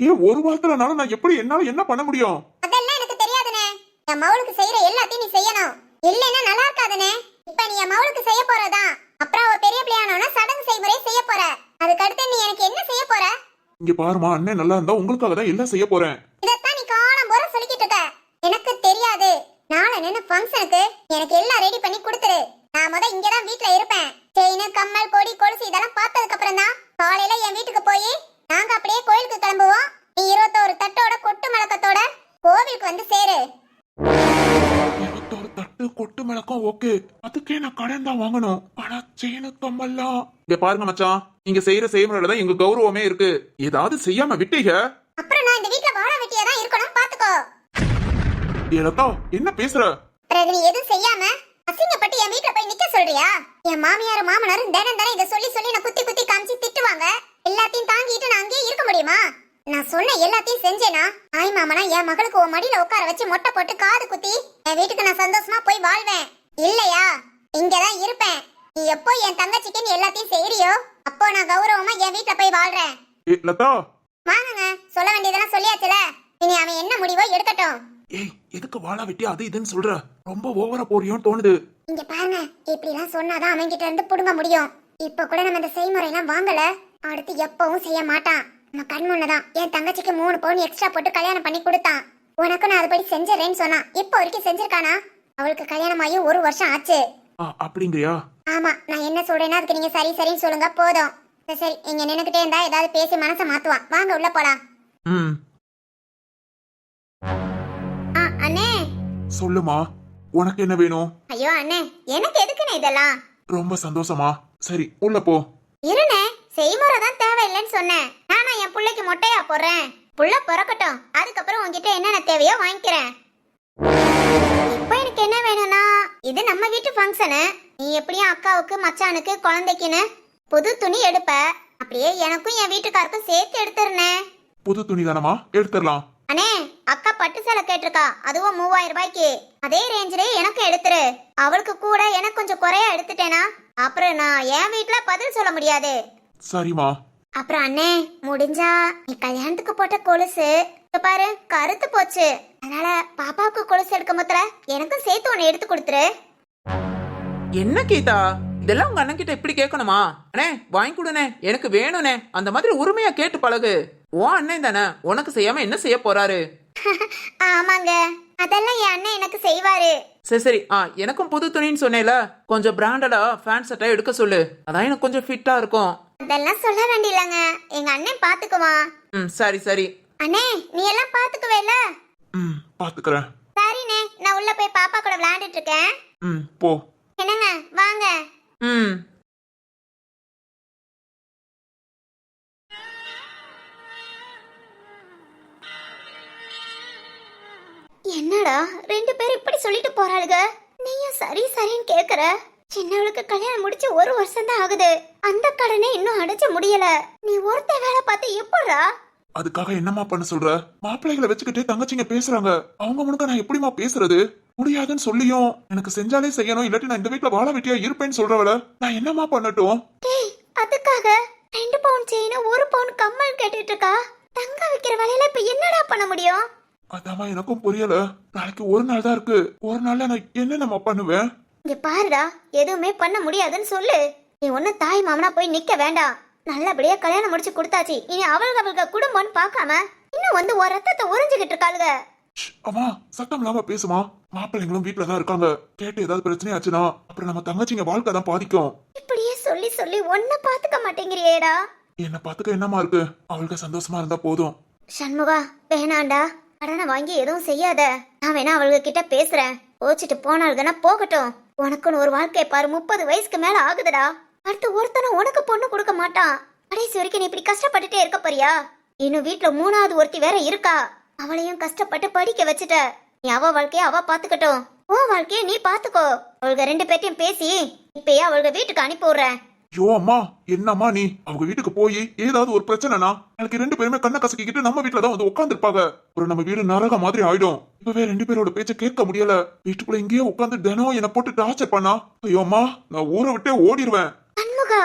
ஏன் ஒரு வாரத்துலனாலும் நான் எப்படி என்னால என்ன பண்ண முடியும்? அதெல்லாம் எனக்கு தெரியாதுனே என் மவளுக்கு செய்யற எல்லாத்தையும் நீ செய்யணும். இல்லைன்னா நல்லா இருக்காதுனே இப்ப நீ என் மவளுக்கு செய்ய போறதான் அப்புறம் அவ பெரிய பிள்ளையானோன்னா சடங்கு செய்முறை செய்ய போற அதுக்கு அடுத்து நீ எனக்கு என்ன செய்ய போற? இங்க பாருமா அண்ணன் நல்லா இருந்தா உங்களுக்காக தான் எல்லாம் செய்ய போறேன். இதத்தான் நீ காலம் போற சொல்லிக்கிட்டு இருக்க. எனக்கு தெரியாது. நாளை நின்று ஃபங்க்ஷனுக்கு எனக்கு எல்லாம் ரெடி பண்ணி கொடுத்துரு. நான் முத இங்க தான் வீட்ல இருப்பேன். செயின் கம்மல் கொடி கொலுசு இதெல்லாம் பார்த்ததுக்கு அப்புறம் தான் காலையில என் வீட்டுக்கு போய் நாங்க அப்படியே கோயிலுக்கு கிளம்புவோம். நீ இருபத்தோரு தட்டோட கொட்டு மலக்கத்தோட கோவிலுக்கு வந்து சேரு. இருபத்தோரு தட்டு கொட்டு மிளக்கம் ஓகே அதுக்கே நான் கடன் தான் வாங்கணும். செயினு கம்மல்லாம் இங்க பாருங்க மச்சான். நீங்க செய்யற செய்முறையில தான் எங்க கௌரவமே இருக்கு. ஏதாவது செய்யாம விட்டீங்க? அப்புறம் நான் இந்த வீட்ல வாழ வெட்டியா தான் இருக்கணும் பாத்துக்கோ ஏலத்தா என்ன பேசுற? பிறகு நீ எதுவும் செய்யாம அசிங்கப்பட்டு என் வீட்ல போய் நிக்க சொல்றியா? என் மாமியாரும் மாமனாரும் தினம் தினம் இதை சொல்லி சொல்லி நான் குத்தி குத்தி காமிச்சு திட்டுவாங்க. எல்லாத்தையும் தாங்கிட்டு நான் அங்கேயே இருக்க முடியுமா? நான் சொன்ன எல்லாத்தையும் செஞ்சேனா? ஆய் மாமனா என் மகளுக்கு உன் மடியில உட்கார வச்சு மொட்டை போட்டு காது குத்தி என் வீட்டுக்கு நான் சந்தோஷமா போய் வாழ்வேன். இல்லையா? இங்கதான் இருப்பேன். நீ எப்போ என் தங்கச்சிக்கு நீ எல்லாத்தையும் செய்யறியோ அப்போ நான் கௌரவமா என் வீட்ல போய் வாழ்றேன். ஏ லதா! வாங்குங்க சொல்ல வேண்டியதெல்லாம் சொல்லியாச்சுல? இனி அவன் என்ன முடிவோ எடுக்கட்டும். ஏய் எதுக்கு வாழா வெட்டி அது இதுன்னு சொல்ற? ரொம்ப ஓவரா போறியோன்னு தோணுது. இங்க பாருங்க இப்படி எல்லாம் சொன்னாதான் அவன் கிட்ட இருந்து புடுங்க முடியும். இப்ப கூட நம்ம இந்த செய்முறை எல்லாம் வாங்கல. அடுத்து எப்பவும் செய்ய மாட்டான். நம்ம கண் முன்னதான் என் தங்கச்சிக்கு மூணு பவுன் எக்ஸ்ட்ரா போட்டு கல்யாணம் பண்ணி கொடுத்தான். உனக்கு நான் அதுபடி செஞ்சிடறேன்னு சொன்னான். இப்போ வரைக்கும் செஞ்சிருக்கானா? அவளுக்கு கல்யாணம் ஆகி ஒரு வருஷம் ஆச்சு. அப்படிங்கிறியா ஆமா நான் என்ன சொல்றேன்னா அதுக்கு நீங்க சரி சரின்னு சொல்லுங்க போதும். சரி, இங்க நின்னுக்கிட்டே இருந்தா ஏதாவது பேசி மனசை மாத்துவான். வாங்க உள்ள போலாம். ம். ஆ அண்ணே. சொல்லுமா உனக்கு என்ன வேணும்? ஐயோ அண்ணே எனக்கு எதுக்குண்ணே இதெல்லாம்? ரொம்ப சந்தோஷமா. சரி உள்ள போ. இருண்ணே செய்முறை தான் தேவையில்லைன்னு சொன்னேன். நானா என் புள்ளைக்கு மொட்டையா போடுறேன். புள்ள பிறக்கட்டும். அதுக்கப்புறம் உன்கிட்ட என்னென்ன தேவையோ வாங்கிக்கிறேன். இது நம்ம வீட்டு ஃபங்க்ஷனு நீ எப்படியும் அக்காவுக்கு மச்சானுக்கு குழந்தைக்குன்னு புது துணி எடுப்ப. அப்படியே எனக்கும் என் வீட்டுக்காருக்கும் சேர்த்து எடுத்துருனே புது துணி தானமா எடுத்துடலாம் அண்ணே அக்கா பட்டு சேலை கேட்டிருக்கா. அதுவும் மூவாயிரம் ரூபாய்க்கு. அதே ரேஞ்சிலே எனக்கு எடுத்துரு. அவளுக்கு கூட எனக்கு கொஞ்சம் குறையா எடுத்துட்டேனா. அப்புறம் நான் என் வீட்ல பதில் சொல்ல முடியாது. சரிம்மா. அப்புறம் அண்ணே முடிஞ்சா நீ கல்யாணத்துக்கு போட்ட கொலுசு பாரு கருத்து போச்சு. அதனால பாப்பாவுக்கு கொலுசு எடுக்க முத்துல எனக்கும் சேர்த்து ஒன்னு எடுத்து கொடுத்துரு. என்ன கீதா? இதெல்லாம் உங்க அண்ணன் கிட்ட இப்படி கேட்கணுமா? அண்ணே வாங்கி கொடுண்ணே. எனக்கு வேணும்ண்ணே அந்த மாதிரி உரிமையா கேட்டு பழகு. ஓ அண்ணன் தானே. உனக்கு செய்யாம என்ன செய்ய போறாரு? (laughs) ஆமாங்க. அதெல்லாம் என் அண்ணன் எனக்கு செய்வாரு. சரி சரி. ஆ எனக்கும் புது துணின்னு சொன்னேல. கொஞ்சம் பிராண்டடா ஃபேன் சட்டை எடுக்க சொல்லு. அதான் எனக்கு கொஞ்சம் ஃபிட்டா இருக்கும். அதெல்லாம் சொல்ல வேண்டியலங்க எங்க அண்ணன் பாத்துக்குவான். ம் சரி சரி. அண்ணே நீ எல்லாம் பாத்துக்குவேல? ம். பாத்துக்கிறேன். சரிண்ணே நான் உள்ள போய் பாப்பா கூட விளையாண்டுட்டு இருக்கேன் ம். போ. என்னங்க வாங்க. ம். என்னடா ரெண்டு பேரும் இப்படி சொல்லிட்டு போறாளுக? நீயும் சரி சரின்னு கேக்குற? சின்னவளுக்கு கல்யாணம் முடிச்சு ஒரு வருஷம் தான் ஆகுது. அந்த கடனை இன்னும் அடைச்ச முடியல. நீ ஒருத்த வேலை பார்த்து எப்படா அதுக்காக என்னம்மா பண்ண சொல்ற? மாப்பிள்ளைகளை வச்சுக்கிட்டு தங்கச்சிங்க பேசுறாங்க. அவங்க முழுக்க நான் எப்படிம்மா பேசுறது? முடியாதுன்னு சொல்லியும் எனக்கு செஞ்சாலே செய்யணும் இல்லாட்டி நான் இந்த வீட்டுல வாழ வெட்டியா இருப்பேன்னு சொல்றவள நான் என்னம்மா பண்ணட்டும்? அதுக்காக ரெண்டு பவுன் செயின் ஒரு பவுன் கம்மல் கேட்டுட்டு இருக்கா? தங்க வைக்கிற வேலையில இப்ப என்னடா பண்ண முடியும்? அதாம்மா எனக்கும் புரியல. நாளைக்கு ஒரு நாள் தான் இருக்கு. ஒரு நாள்ல நான் என்னென்னம்மா பண்ணுவேன்? இங்க பாருடா எதுவுமே பண்ண முடியாதுன்னு சொல்லு. நீ ஒண்ணு தாய் மாமனா போய் நிக்க வேண்டாம். நல்லபடியா கல்யாணம் முடிச்சு கொடுத்தாச்சு. இனி அவளுக்கு அவளுக்கு குடும்பம்னு பார்க்காம இன்னும் வந்து ஒரு ரத்தத்தை உறிஞ்சுகிட்டு இருக்காளுங்க அம்மா சத்தம் இல்லாம பேசுமா? மாப்பிள்ளைங்களும் வீட்டுல தான் இருக்காங்க. கேட்டு ஏதாவது பிரச்சனை ஆச்சுன்னா அப்புறம் நம்ம தங்கச்சிங்க வாழ்க்கை தான் பாதிக்கும். இப்படியே சொல்லி சொல்லி ஒன்ன பாத்துக்க மாட்டேங்கிறியேடா. என்ன பாத்துக்க என்னமா இருக்கு? அவளுக்கு சந்தோஷமா இருந்தா போதும். சண்முகா வேணாண்டா. கடனை வாங்கி எதுவும் செய்யாத. நான் வேணா அவளுக கிட்ட பேசுறேன். கோச்சிட்டு போனாள்கனா போகட்டும். உனக்குன்னு ஒரு வாழ்க்கை பாரு முப்பது வயசுக்கு மேல ஆகுதுடா. அடுத்து ஒருத்தனும் உனக்கு பொண்ணு கொடுக்க மாட்டான் கடைசி வரைக்கும் நீ இப்படி கஷ்டப்பட்டுட்டே இருக்க போறியா? இன்னும் வீட்டுல மூணாவது ஒருத்தி வேற இருக்கா? அவளையும் கஷ்டப்பட்டு படிக்க வச்சுட்ட. நீ அவ வாழ்க்கைய அவ பாத்துக்கட்டும். உன் வாழ்க்கைய நீ பாத்துக்கோ. அவளுக ரெண்டு பேர்ட்டையும் பேசி இப்பயே அவளுக்கு வீட்டுக்கு அனுப்பி விடுறேன். ஐயோ அம்மா என்னம்மா நீ? அவங்க வீட்டுக்கு போய் ஏதாவது ஒரு பிரச்சனைனா எனக்கு ரெண்டு பேருமே கண்ணை கசக்கிக்கிட்டு நம்ம வீட்டுல தான் வந்து உட்காந்துருப்பாங்க ஒரு நம்ம வீடு நரக மாதிரி ஆயிடும். இப்பவே ரெண்டு பேரோட பேச்ச கேட்க முடியல. வீட்டுக்குள்ள இங்கேயே உட்காந்து தினம் என்ன போட்டு டார்ச்சர் பண்ணா. ஐயோ அம்மா நான் ஊரை விட்டே ஓடிடுவேன் சண்முகா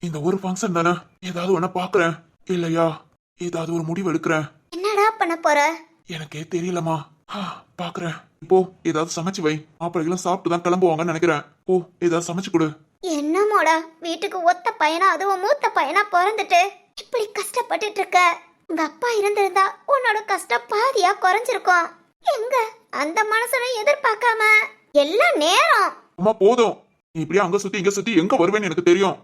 இந்த ஒரு ஃபங்க்ஷன் தானே? ஏதாவது ஒண்ண பாக்குறேன். இல்லையா? ஏதாவது ஒரு முடிவு எடுக்கிறேன். என்னடா பண்ண போற? எனக்கே தெரியலம்மா. ஆ, பாக்குறேன். இப்போ ஏதாவது சமைச்சு வை. மாப்பிள்ளைகளும் சாப்பிட்டு தான் கிளம்புவாங்கன்னு நினைக்கிறேன். ஓ ஏதாவது சமைச்சு கொடு. என்னமோடா? வீட்டுக்கு ஒத்த பையனா அதுவும் மூத்த பையனா பிறந்துட்டு இப்படி கஷ்டப்பட்டுட்டு இருக்க? உங்க அப்பா இருந்திருந்தா உன்னோட கஷ்டம் பாதியா குறைஞ்சிருக்கும். எங்க? அந்த மனசனை எதிர்பார்க்காம. எல்லாம் நேரம். அம்மா போதும். நீ இப்படியே அங்க சுத்தி இங்க சுத்தி எங்க வருவேன்னு எனக்கு தெரியும்.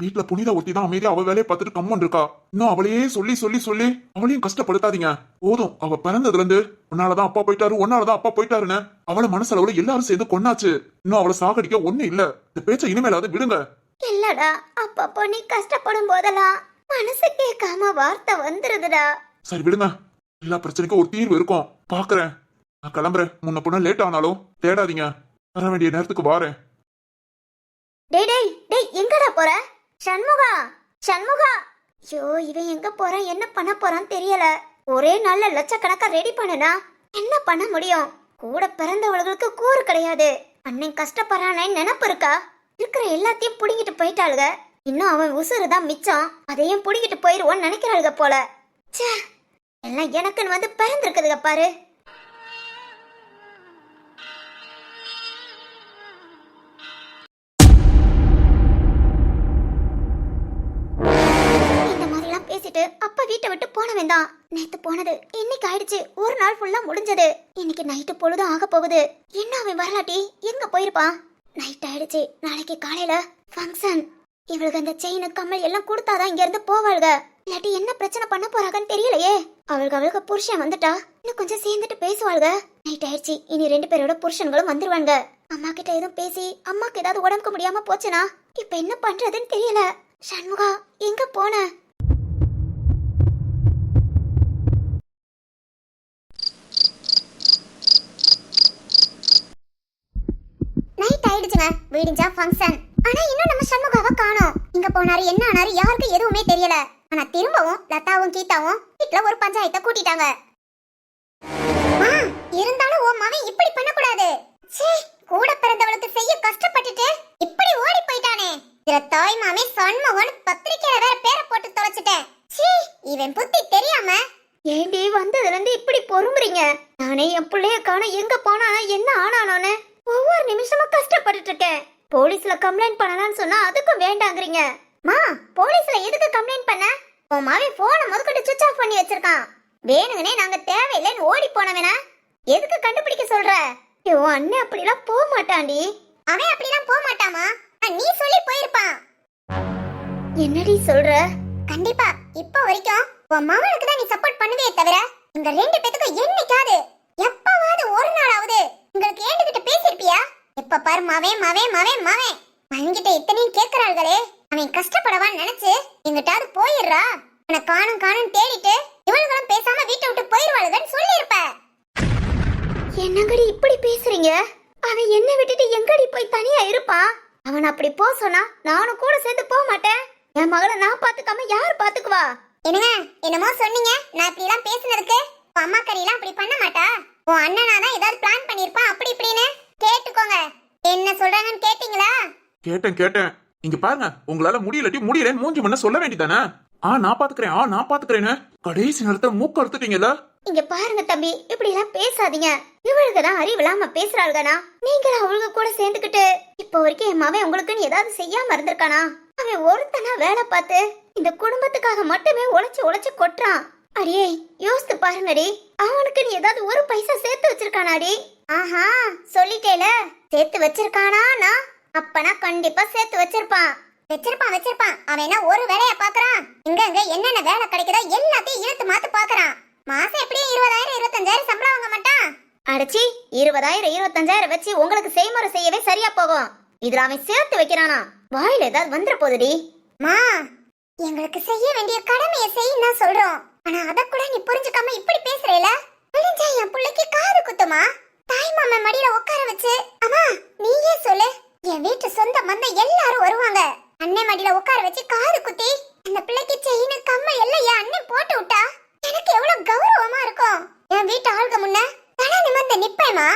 வீட்ல புனித ஒத்தி தான் அமைதியா அவ வேலையை பார்த்துட்டு கம்மன் இருக்கா. இன்னும் அவளையே சொல்லி சொல்லி சொல்லி அவளையும் கஷ்டப்படுத்தாதீங்க. போதும் அவ பிறந்ததுல இருந்து உன்னாலதான் அப்பா போயிட்டாரு உன்னாலதான் அப்பா போயிட்டாருன்னு அவளை மனசளவுல எல்லாரும் சேர்ந்து கொன்னாச்சு. இன்னும் அவளை சாகடிக்க ஒண்ணு இல்ல. இந்த பேச்ச இனிமேலாவது விடுங்க. இல்லடா அப்பப்போ நீ கஷ்டப்படும் போதெல்லாம் மனசு கேட்காம வார்த்தை வந்துருதுடா. சரி விடுங்க. எல்லா பிரச்சனைக்கும் ஒரு தீர்வு இருக்கும். பாக்குறேன். நான் கிளம்புறேன். முன்ன பொண்ணு லேட் ஆனாலும் தேடாதீங்க. வர வேண்டிய நேரத்துக்கு வாரேன். டேய் டேய் டேய் எங்கடா போற? சண்முகா சண்முகா. ஐயோ இவன் எங்க போறான்? என்ன பண்ண போறான் தெரியல. ஒரே நாள்ல லட்சக்கணக்கா ரெடி பண்ணுனா என்ன பண்ண முடியும்? கூட பிறந்தவளுக்கு கூறு கிடையாது. அண்ணன் கஷ்டப்படுறானே நினப்பு இருக்கா? இருக்கிற எல்லாத்தையும் புடுங்கிட்டு போயிட்டாளுக. இன்னும் அவன் உசுறு தான் மிச்சம். அதையும் புடுங்கிட்டு போயிருவோன்னு நினைக்கிறாளுக போல. ச்சே எல்லாம் எனக்குன்னு வந்து பிறந்திருக்குதுக பாரு. மாதிரிலாம் அப்பா வீட்டை விட்டு போனவன் தான் நேத்து போனது இன்னைக்கு ஆயிடுச்சு. ஒரு நாள் ஃபுல்லா முடிஞ்சது. இன்னைக்கு நைட்டு பொழுதும் ஆக போகுது. என்ன அவன் வரலாட்டி? எங்க போயிருப்பான்? நைட் ஆயிடுச்சு. நாளைக்கு காலையில ஃபங்க்ஷன் இவளுக்கு அந்த செயின் கம்மல் எல்லாம் கொடுத்தாதான் இங்க இருந்து போவாளுக. இல்லாட்டி என்ன பிரச்சனை பண்ண போறாங்கன்னு தெரியலையே. அவளுக்கு அவளுக்கு புருஷன் வந்துட்டா. இன்னும் கொஞ்சம் சேர்ந்துட்டு பேசுவாளுக. நைட் ஆயிடுச்சு. இனி ரெண்டு பேரோட புருஷன்களும் வந்துருவாங்க அம்மா கிட்ட எதுவும் பேசி அம்மாக்கு ஏதாவது உடம்புக்கு முடியாம போச்சுனா? இப்ப என்ன பண்றதுன்னு தெரியல. சண்முகா எங்க போன நைட் ஆயிடுச்சுங்க வீடிஞ்சா ஃபங்க்ஷன் ஆனா இன்னும் நம்ம சண்முகாவை காணோம். இங்க போனாரு என்ன ஆனாரு யாருக்கு எதுவுமே தெரியல. ஆனா திரும்பவும் லதாவும் கீதாவும் வீட்டுல ஒரு பஞ்சாயத்தை கூட்டிட்டாங்க. இருந்தாலும் உன் மகன் இப்படி பண்ணக்கூடாது. ச்சே கூட பிறந்தவளுக்கு செய்ய கஷ்டப்பட்டுட்டு இப்படி ஓடி போயிட்டானே. இதுல தாய் மாமே சண்முகன் பத்திரிக்கையில வேற பேரை போட்டு தொலைச்சிட்டேன். ச்சீ இவன் புத்தி தெரியாம. ஏண்டி வந்ததுல இருந்து இப்படி பொறுமுறீங்க நானே என் பிள்ளைய காண எங்க போனா என்ன ஆனானோன்னு ஒவ்வொரு நிமிஷமும் கஷ்டப்பட்டுட்டு இருக்கேன் போலீஸ்ல கம்ப்ளைண்ட் பண்ணலாம்னு சொன்னா அதுக்கும் வேண்டாங்கறீங்க. மா போலீஸ்ல எதுக்கு கம்ப்ளைண்ட் பண்ண? உன் மாவி போனை முதற்கொண்டு சுவிச் ஆஃப் பண்ணி வச்சிருக்கான். வேணுங்கனே நாங்க தேவையில்லைன்னு ஓடி போனவனா? எதுக்கு கண்டுபிடிக்க சொல்ற? ஏய், உன் அண்ணன் அப்படிலாம் போக மாட்டான்டி. அவன் அப்படிலாம் போக மாட்டாமா? நீ சொல்லி போயிருப்பான். என்னடி சொல்ற? கண்டிப்பா இப்போ வரைக்கும் உன் மகனுக்கு தான் நீ சப்போர்ட் பண்ணுவே தவிர இந்த ரெண்டு பேத்துக்கும் என்னைக்காவது எப்பவாவது ஒரு நாளாவது உங்களுக்கு ஏண்டுகிட்ட பேசிருப்பியா எப்ப பாரு மவே மவே மவே மவே. அவன்கிட்ட இத்தனையும் கேக்குறாள்களே அவன் கஷ்டப்படவான்னு நினைச்சு எங்கிட்டாவது போயிடுறா. உன்னை காணும் காணும் தேடிட்டு இவளுங்களும் பேசாம வீட்டை விட்டு போயிருவாளுகன்னு சொல்லியிருப்ப. என்னங்கடி இப்படி பேசுறீங்க? அவன் என்ன விட்டுட்டு எங்கடி போய் தனியா இருப்பான்? அவன் அப்படி போ சொன்னா நானும் கூட சேர்ந்து போக மாட்டேன். என் மகளை நான் பாத்துக்காம யார் பாத்துக்குவா என்னங்க என்னமோ சொன்னீங்க. நான் இப்படி எல்லாம் பேசுனதுக்கு உன் அம்மா கறியெல்லாம் அப்படி பண்ண மாட்டா? உன் அண்ணனா தான் ஏதாவது பிளான் பண்ணிருப்பான் அப்படி இப்படின்னு? சொல்றாங்கன்னு கேட்டீங்களா? கேட்டேன் கேட்டேன். இங்க பாருங்க உங்களால முடியலட்டி முடியலன்னு மூஞ்சி பண்ண சொல்ல வேண்டியதானே? ஆ நான் பாத்துக்கிறேன் ஆ நான் பாத்துக்கிறேன்னு. கடைசி நேரத்துல மூக்க அறுத்துட்டீங்கல்ல? இங்க பாருங்க தம்பி இப்படி எல்லாம் பேசாதீங்க. இவளுக்கு தான் அறிவு இல்லாம பேசுறாள்கனா நீங்களும் அவளுக்கு கூட சேர்ந்துக்கிட்டு இப்போ வரைக்கும் என் மவன் உங்களுக்குன்னு ஏதாவது செய்யாம இருந்திருக்கானா? அவன் ஒருத்தனா வேலை பார்த்து இந்த குடும்பத்துக்காக மட்டுமே உழைச்சு உழைச்சு கொட்டுறான். அடியே யோசித்து பாருங்கடி. அவனுக்குன்னு ஏதாவது ஒரு பைசா சேர்த்து வச்சிருக்கானாடி. ஆஹா சொல்லிட்டேல. சேர்த்து வச்சிருக்கானா அப்பனா கண்டிப்பா சேர்த்து வச்சிருப்பான். வச்சிருப்பான் வச்சிருப்பான். அவன் என்ன ஒரு வேலைய பாக்குறான் இங்க அங்க என்னென்ன வேலை கிடைக்குதோ எல்லாத்தையும் இழுத்து மாத்து பாக்குறான் மாசம் எப்படியும் இருபதாயிரம் இருபத்தஞ்சாயிரம் சம்பளம் வாங்க மாட்டான். அடிச்சி இருபதாயிரம் இருபத்தஞ்சாயிரம் வச்சு உங்களுக்கு செய்முறை செய்யவே சரியா போகும். இதுல அவன் சேர்த்து வைக்கிறானா? வாயில ஏதாவது வந்துட போகுதுடி. மா எங்களுக்கு செய்ய வேண்டிய கடமையை செய்ய சொல்றோம். ஆனா அத கூட நீ புரிஞ்சுக்காம இப்படி பேசுறேல? விழிஞ்சா என் பிள்ளைக்கு காது குத்துமா? மாமன் மடியில உட்கார வச்சு. அம்மா நீயே சொல்லு. என் வீட்டு சொந்த மந்த எல்லாரும் வருவாங்க. அண்ணன் மடியில உட்கார வச்சு காது குத்தி அந்த பிள்ளைக்கு செயின் கம்ம எல்லாம் என் அண்ணன் போட்டு விட்டா? எனக்கு எவ்வளவு கௌரவமா இருக்கும். என் வீட்டு ஆளுக முன்ன தலை நிமிர்ந்து நிப்பேமா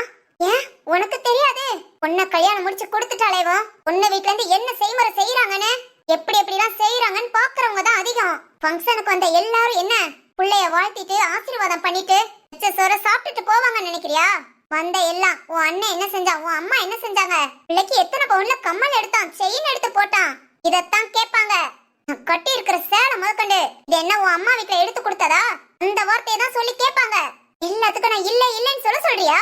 ஏன்? உனக்கு தெரியாது. உன்னை கல்யாணம் முடிச்சு கொடுத்துட்டாலேவோ உன்ன வீட்ல இருந்து என்ன செய்முறை செய்யறாங்கன்னு எப்படி எப்படிலாம் செய்யறாங்கன்னு பாக்குறவங்க தான் அதிகம். ஃபங்க்ஷனுக்கு வந்த எல்லாரும் என்ன? பிள்ளைய வாழ்த்திட்டு ஆசீர்வாதம் பண்ணிட்டு மிச்ச சோற சாப்பிட்டுட்டு போவாங்கன்னு நினைக்கிறியா? வந்த எல்லாம் உன் அண்ணன் என்ன செஞ்சான் உன் அம்மா என்ன செஞ்சாங்க? பிள்ளைக்கு எத்தனை பவுன்ல கம்மல் எடுத்தான் செயின் எடுத்து போட்டான். இதத்தான் கேட்பாங்க. நான் கட்டி இருக்கிற சேலை முதற்கொண்டு இது என்ன உன் அம்மா வீட்டுல எடுத்து கொடுத்ததா? அந்த வார்த்தையை தான் சொல்லி கேட்பாங்க. எல்லாத்துக்கும் நான் இல்ல இல்லன்னு சொல்ல சொல்றியா?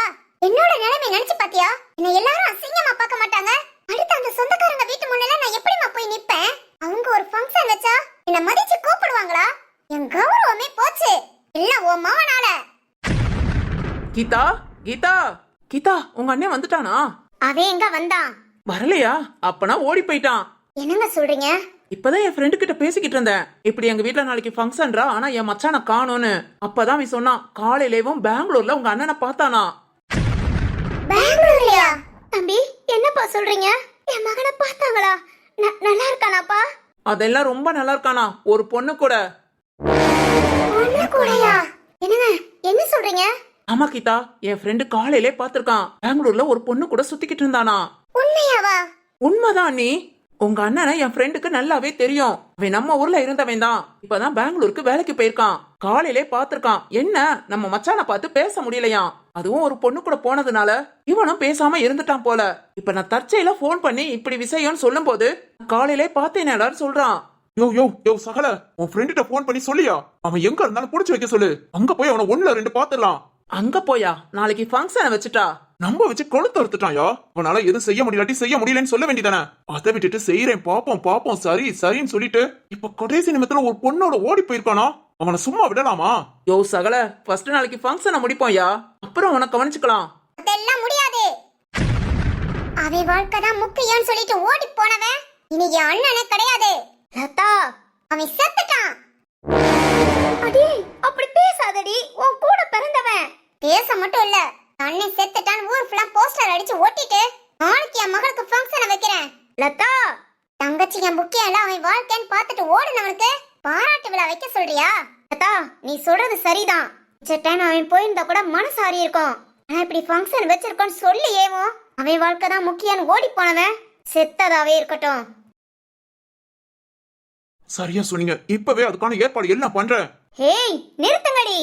என்னோட நிலைமை நினைச்சு பாத்தியா என்ன எல்லாரும் அசிங்கமா பார்க்க மாட்டாங்க. அடுத்து அந்த சொந்தக்காரங்க வீட்டு முன்னால நான் எப்படிமா போய் நிப்பேன் அவங்க ஒரு ஃபங்க்ஷன் வச்சா என்ன மதிச்சு கூப்பிடுவாங்களா? என் கௌரவமே போச்சு. எல்லாம் உன் மாவனால கீதா? கீதா கீதா உங்க அண்ணன் வந்துட்டானா? அவன் எங்க வந்தான்? வரலையா? அப்பனா ஓடி போயிட்டான். என்னங்க சொல்றீங்க? இப்பதான் என் ஃப்ரெண்டு கிட்ட பேசிக்கிட்டு இருந்தேன். இப்படி எங்க வீட்ல நாளைக்கு ஃபங்க்ஷன்ரா ஆனா என் மச்சான காணோன்னு. அப்பதான் அவன் சொன்னான் காலையிலேவும் பெங்களூர்ல உங்க அண்ணனை பார்த்தானா? பெங்களூர்லயா? தம்பி என்னப்பா சொல்றீங்க? என் மகனை பார்த்தாங்களா? நல்லா இருக்கானாப்பா? அதெல்லாம் ரொம்ப நல்லா இருக்கானா? ஒரு பொண்ணு கூட. ஒண்ணு கூடயா? என்னங்க என்ன சொல்றீங்க? ஆமா கீதா என் ஃப்ரெண்டு காலையிலே பார்த்திருக்கான். பெங்களூர்ல ஒரு பொண்ணு கூட சுத்திக்கிட்டு இருந்தானா. உண்மையாவா? உண்மைதான் நீ உங்க அண்ணனை என் ஃப்ரெண்டுக்கு நல்லாவே தெரியும். அவன் நம்ம ஊர்ல இருந்தவன் தான். இப்பதான் பெங்களூருக்கு வேலைக்கு போயிருக்கான். காலையிலே பார்த்திருக்கான். என்ன நம்ம மச்சானை பார்த்து பேச முடியலையாம் அதுவும் ஒரு பொண்ணு கூட போனதுனால இவனும் பேசாம இருந்துட்டான் போல. இப்ப நான் தற்செயல ஃபோன் பண்ணி இப்படி விஷயம்னு சொல்லும்போது காலையிலே பார்த்தேனேடான்னு சொல்றான். யோ யோ யோ சகல உன் ஃப்ரெண்ட்ட ஃபோன் பண்ணி சொல்லியா? அவன் எங்க இருந்தாலும் புடிச்சு வைக்க சொல்லு. அங்க போய் அவனை ஒண்ணுல ரெண்டு பாத்துடலாம் அங்க போயா? நாளைக்கு ஃபங்க்ஷனை வச்சுட்டா? நம்ப வச்சு கொளுத்து அறுத்துட்டான்யா அவனால எதுவும் செய்ய முடியலாட்டி செய்ய முடியலன்னு சொல்ல வேண்டியதானே? அதை விட்டுட்டு செய்யறேன் பாப்போம் பாப்போம் சரி சரின்னு சொல்லிட்டு இப்ப கடைசி நிமிடத்துல ஒரு பொண்ணோட ஓடி போயிருக்கானா? அவனை சும்மா விடலாமா? யோ சகல ஃபர்ஸ்ட் நாளைக்கு ஃபங்க்ஷனை முடிப்போம்யா அப்புறம் உனக்கு கவனிச்சுக்கலாம். அதெல்லாம் முடியாது. அவன் வாழ்க்கை தான் முக்கியம்னு சொல்லிட்டு ஓடி போனவன். இனி என் அண்ணனே கிடையாது. லதா அவன் செத்துட்டான். அடி அப்படி பேசாதடி. உன் கூட பிறந்தவன். பேச மட்டும் இல்ல. அண்ணன் செத்துட்டான் ஊர் ஃபுல்லா போஸ்டர் அடிச்சு ஒட்டிட்டு நாளைக்கு என் மகளுக்கு ஃபங்க்ஷனை வைக்கிறேன். லதா! தங்கச்சி என் முக்கியம் இல்ல அவன் வாழ்க்கைன்னு பார்த்துட்டு ஓடுனவனுக்கு பாராட்டு விழா வைக்க சொல்றியா? லதா நீ சொல்றது சரிதான். டைம் அவன் போயிருந்தா கூட மனசு ஆறி இருக்கும். ஆனா இப்படி ஃபங்க்ஷன் வச்சிருக்கோன்னு சொல்லி ஏவோ அவன் வாழ்க்கை தான் முக்கியம்னு ஓடி போனவன். செத்ததாவே இருக்கட்டும். சரியா சொன்னீங்க. இப்பவே அதுக்கான ஏற்பாடு எல்லாம் பண்றேன். ஹேய் நிறுத்துங்கடி.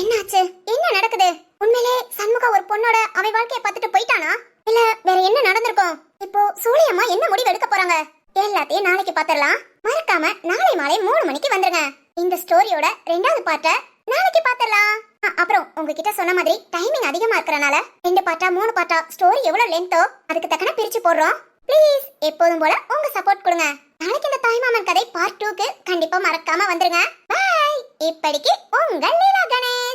என்னாச்சு? என்ன நடக்குது? உண்மையிலே சண்முகா ஒரு பொண்ணோட அவை வாழ்க்கைய பார்த்துட்டு போயிட்டானா? இல்ல வேற என்ன நடந்திருக்கும் இப்போ சூழியம்மா என்ன முடிவு எடுக்க போறாங்க? எல்லாத்தையும் நாளைக்கு பாத்திரலாம். மறக்காம நாளை மாலை மூணு மணிக்கு வந்துருங்க. இந்த ஸ்டோரியோட ரெண்டாவது பாட்ட நாளைக்கு பாத்திரலாம். அப்புறம் உங்ககிட்ட சொன்ன மாதிரி டைமிங் அதிகமா இருக்கறனால ரெண்டு பாட்டா மூணு பாட்டா ஸ்டோரி எவ்வளவு லென்த்தோ அதுக்கு தக்கன பிரிச்சு போடுறோம். ப்ளீஸ் எப்போதும் போல உங்க சப்போர்ட் கொடுங்க. நாளைக்கு இந்த தாய்மாமன் கதை பார்ட் டூக்கு கண்டிப்பா மறக்காம வந்துருங்க. பாய் இப்படிக்கு உங்கள் லீலா கணேஷ்.